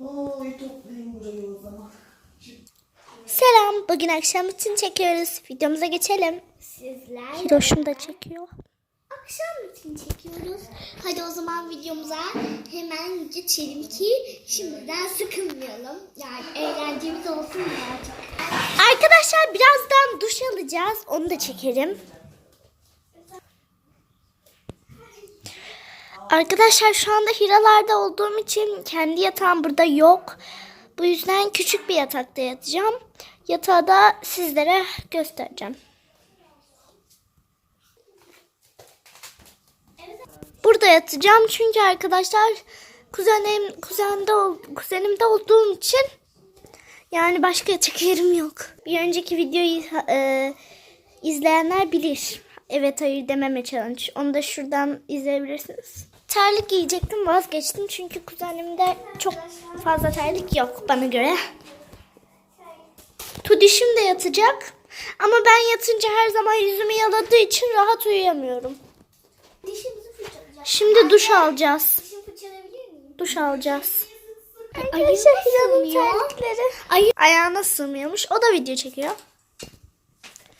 Oy toplayayım burayı o zaman. Selam. Bugün akşam için çekiyoruz. Videomuza geçelim. Sizler Hiroş'um da çekiyor. akşam için çekiyoruz. Hadi o zaman videomuza hemen geçelim ki şimdiden sıkılmayalım. Yani eğlencemiz olsun birazcık. Arkadaşlar birazdan duş alacağız. Onu da çekerim. Arkadaşlar şu anda Hiralarda olduğum için kendi yatağım burada yok. Bu yüzden küçük bir yatakta yatacağım. Yatağı da sizlere göstereceğim. Burada yatacağım çünkü arkadaşlar kuzenim kuzende kuzenimde olduğum için yani başka yatak yerim yok. Bir önceki videoyu e, izleyenler bilir. Evet hayır dememe challenge. Onu da şuradan izleyebilirsiniz. Terlik giyecektim vazgeçtim çünkü kuzenimde çok fazla terlik yok bana göre. Tudişim de yatacak. Ama ben yatınca her zaman yüzümü yaladığı için rahat uyuyamıyorum. Dişimizi fırçalayacağız. Şimdi duş alacağız. Dişimi fırçalayabilir miyim? Duş alacağız. Arkadaşlar sığmıyor. terlikleri. Ay ayağına sığmıyormuş. O da video çekiyor.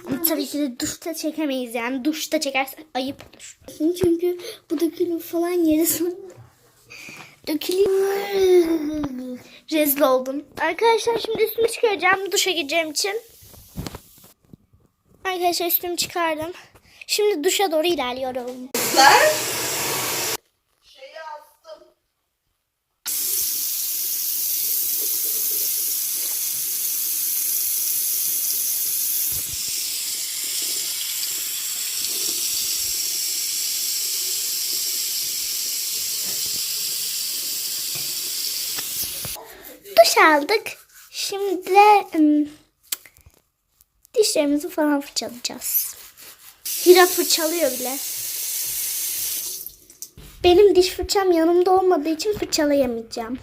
Ama tabii ki de duşta çekemeyiz yani. Duşta çekersek ayıp olur. Çünkü bu dökülür falan sonra. Dökülüyor. Rezil oldum. Arkadaşlar şimdi üstümü çıkaracağım duşa gireceğim için. Arkadaşlar üstümü çıkardım. Şimdi duşa doğru ilerliyorum. Ben Duş aldık. Şimdi de ım, dişlerimizi falan fırçalayacağız. Hira fırçalıyor bile. Benim diş fırçam yanımda olmadığı için fırçalayamayacağım.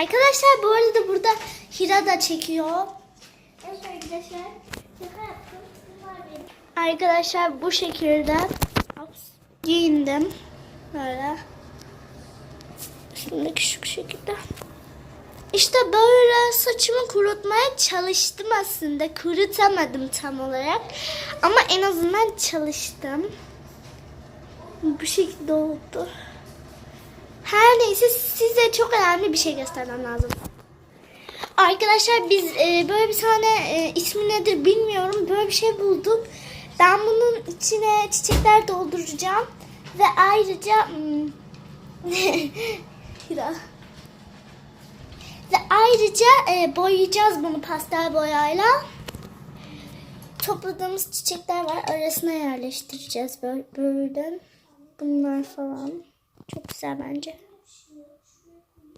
Arkadaşlar bu arada burada Hira da çekiyor. Evet arkadaşlar. Arkadaşlar bu şekilde giyindim. Böyle. Şimdi küçük şekilde. İşte böyle saçımı kurutmaya çalıştım aslında. Kurutamadım tam olarak. Ama en azından çalıştım. Bu şekilde oldu. Neyse size çok önemli bir şey göstermem lazım. Arkadaşlar biz e, böyle bir tane e, ismi nedir bilmiyorum. Böyle bir şey bulduk. Ben bunun içine çiçekler dolduracağım. Ve ayrıca hmm. Ve ayrıca e, boyayacağız bunu pastel boyayla. Topladığımız çiçekler var. Arasına yerleştireceğiz böyle. böyle. Bunlar falan. Çok güzel bence.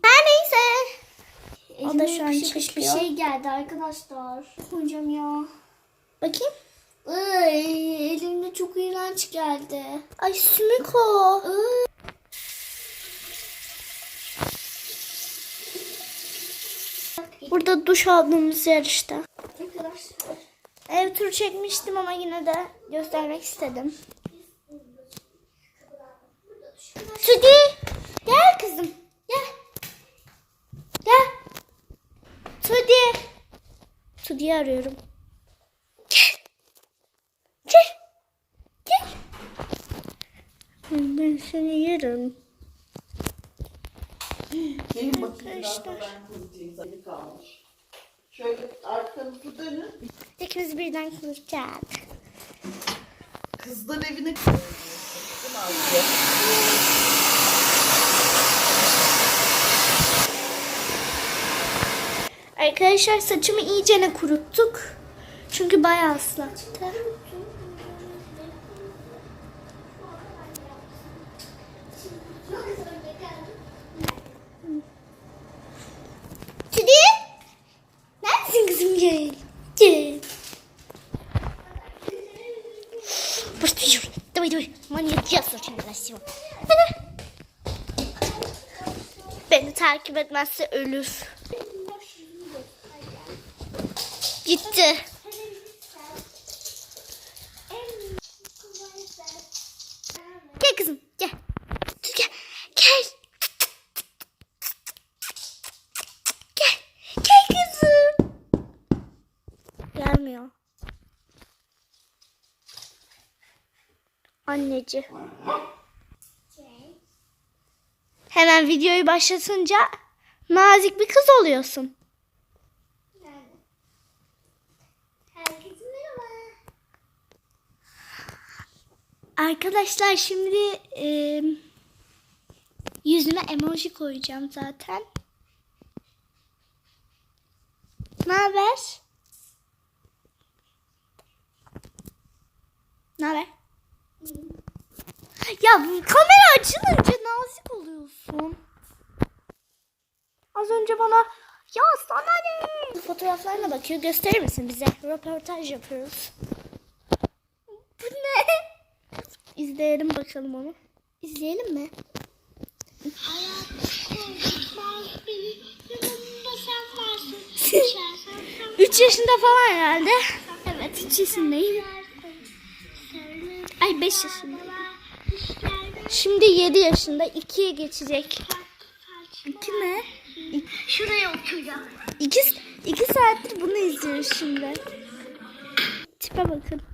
Her neyse. O da şu an küçük bir şey geldi arkadaşlar. Hocam ya. Bakayım. Ay, elimde çok iğrenç geldi. Ay sümük o. Burada duş aldığımız yer işte. Arkadaşlar. Ev turu çekmiştim ama yine de göstermek istedim. Tudi gel kızım gel. Gel. Tudi. Tudi'yi arıyorum. Gel. Gel. Gel. Ben seni yerim. Biraz Arkadaşlar. da ben kurutayım. Zayıf kalmış. Şöyle arkanızı dönün. İkimiz birden kuracak. Kızlar evine Değil mi Arkadaşlar saçımı iyicene kuruttuk. Çünkü bayağı ıslattı. Tüdü. Neredesin kızım gel. Gel. Пошли, давай, давай. Маньяк очень красиво. Beni takip etmezse ölür. Gitti. Gel kızım gel. Gel. Gel. Gel. Gel kızım. Gelmiyor. Anneci. Hemen videoyu başlatınca nazik bir kız oluyorsun. Arkadaşlar şimdi e, yüzüne emoji koyacağım zaten. Ne haber? Ne haber? Ya bu kamera açılınca nazik oluyorsun. Az önce bana ya sana ne? Fotoğraflarına bakıyor. Gösterir misin bize? Röportaj yapıyoruz. Bu ne? İzleyelim bakalım onu. İzleyelim mi? Üç yaşında falan herhalde. Evet, üç yaşındayım. Ay beş yaşındayım. Şimdi yedi yaşında. ikiye geçecek. İki mi? Şuraya oturacağım. İki, iki saattir bunu izliyoruz şimdi. Tipe bakın.